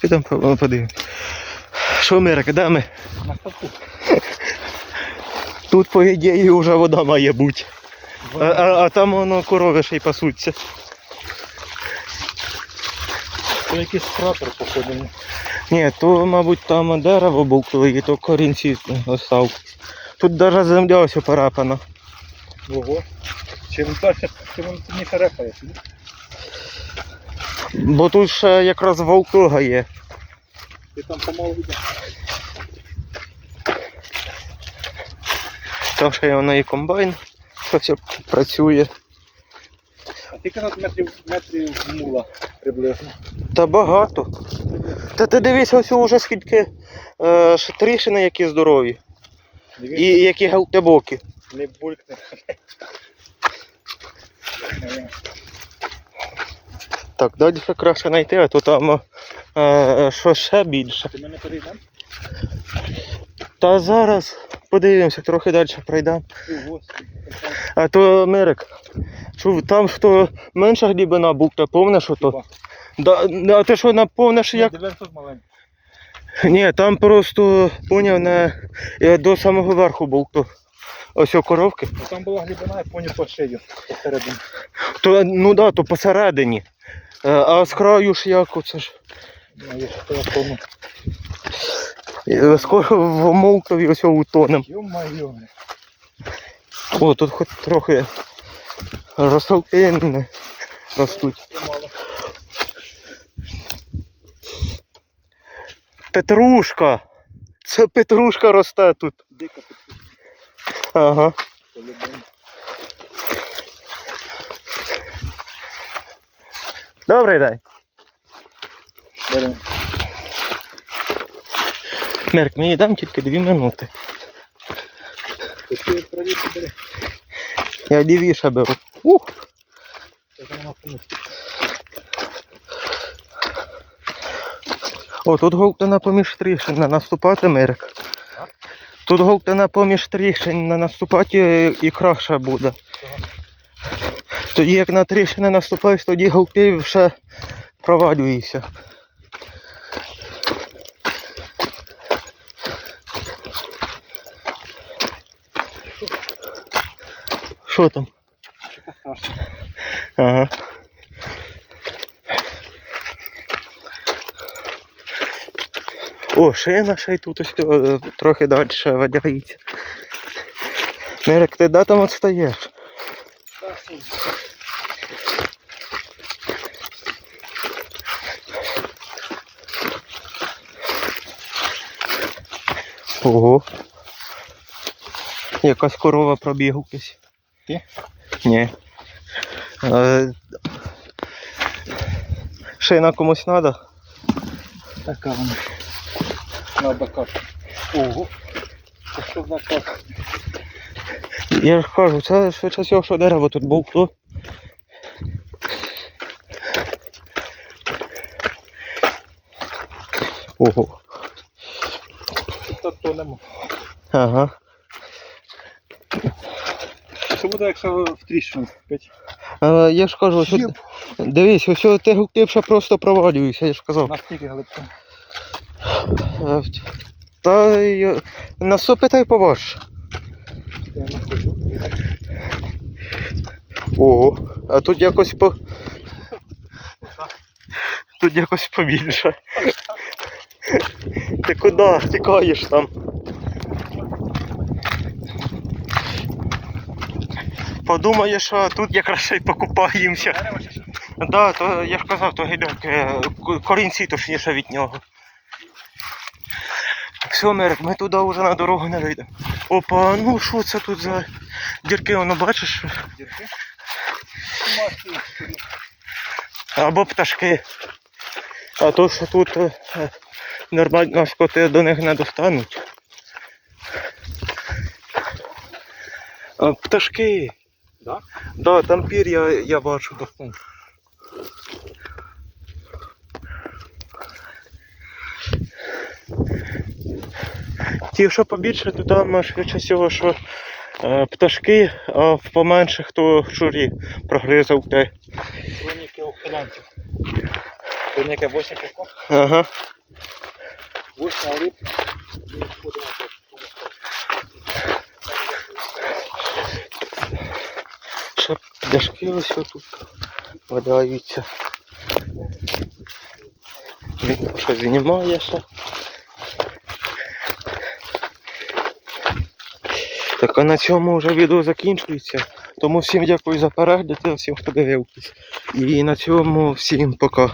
підемо по- подивимось. Що ми де ми? На ставку. Тут, по ідеї, вже вода має бути. А, а, а там воно корови ще й пасуться. Це якийсь кратер, походу. Ні, то, мабуть, там дерево було, і то корінці остав. Тут навіть земля ось поперепана. Ого. Чим далі, чим не репає. Бо тут ще якраз волкога є. Ти там помалу йде. Там ще є воно і комбайн, щось працює. А ти казав метрів, метрів мула приблизно. Та багато. Та ти дивись, ось уже скільки е, ще які здорові. Дивись, І які глибокі. не булькне. Так, далі ще краще знайти, а то там е, е, що ще більше. Ти мене перейдем? Та зараз подивимося, трохи далі пройдемо. А то Мирик, чув, там що менша глибина бухта, помниш ото? Хіба? Да, ну, а ти що напомниш, як? Ні, там просто поняв не е, до самого верху бухту. Ось о коровки. Там була глибина, я поняв по шию посередині. То, ну да, то посередині. Е, А з краю ж як оце ж. Е, Скоро в Молкові ось утонем. О, тут хоч трохи розсолки ростуть. Петрушка! Це петрушка росте тут. Дика тут Ага. Добрий день. Беремо. Мерк, мені дам тільки дві минути. Бери. Я лівіше беру. Ух! О, тут голтина поміж тріщин на наступати Мерк. Тут голтина поміж тріщин на наступати і краще буде. Тоді як на тріщини наступаєш, тоді голти ще провалюєшся. Що там? Ага. О, шина ще й тут ось е, трохи далі видягається. Мерик, ти де там відстаєш? Ого. Якась корова пробігукась. Ти? Ні. Е, шина комусь треба? Така вона. Надо как. Ого. Це що за как? Я ж кажу, це швидше всього, що дерево тут був хто. Ого. Тут тонемо. Ага. Що буде, якщо в тріщину впить? Я ж кажу, що... Дивись, ось ти глибше просто провалюєшся, я ж казав. Наскільки глибко? Е, Та й, на що питай поваж. Ого, а тут якось по. Тут якось побільше. Ти куди втікаєш там? Подумаєш, що тут якраз й покупаємося. Да, то я ж казав, то гіляк, е, ко- корінці точніше від нього. Все, Мерик, ми туди вже на дорогу не вийдемо. Опа, ну що це тут за дірки, воно бачиш? Дірки? Або пташки. А то, що тут е, нормально скоти до них не достануть. А, пташки. Да? Да, там пір'я я бачу. Достань. Ті, що побільше, то там швидше всього, що пташки, а в поменших то щурі прогризав те. Хроніки ухилянців. Яке 8 число? Ага. 8 липня. Ми ходимо теж. Ще пляшки ось тут валяються. Він щось знімає ще. Так а на цьому вже відео закінчується. Тому всім дякую за перегляд, всім хто дивився. І на цьому всім пока.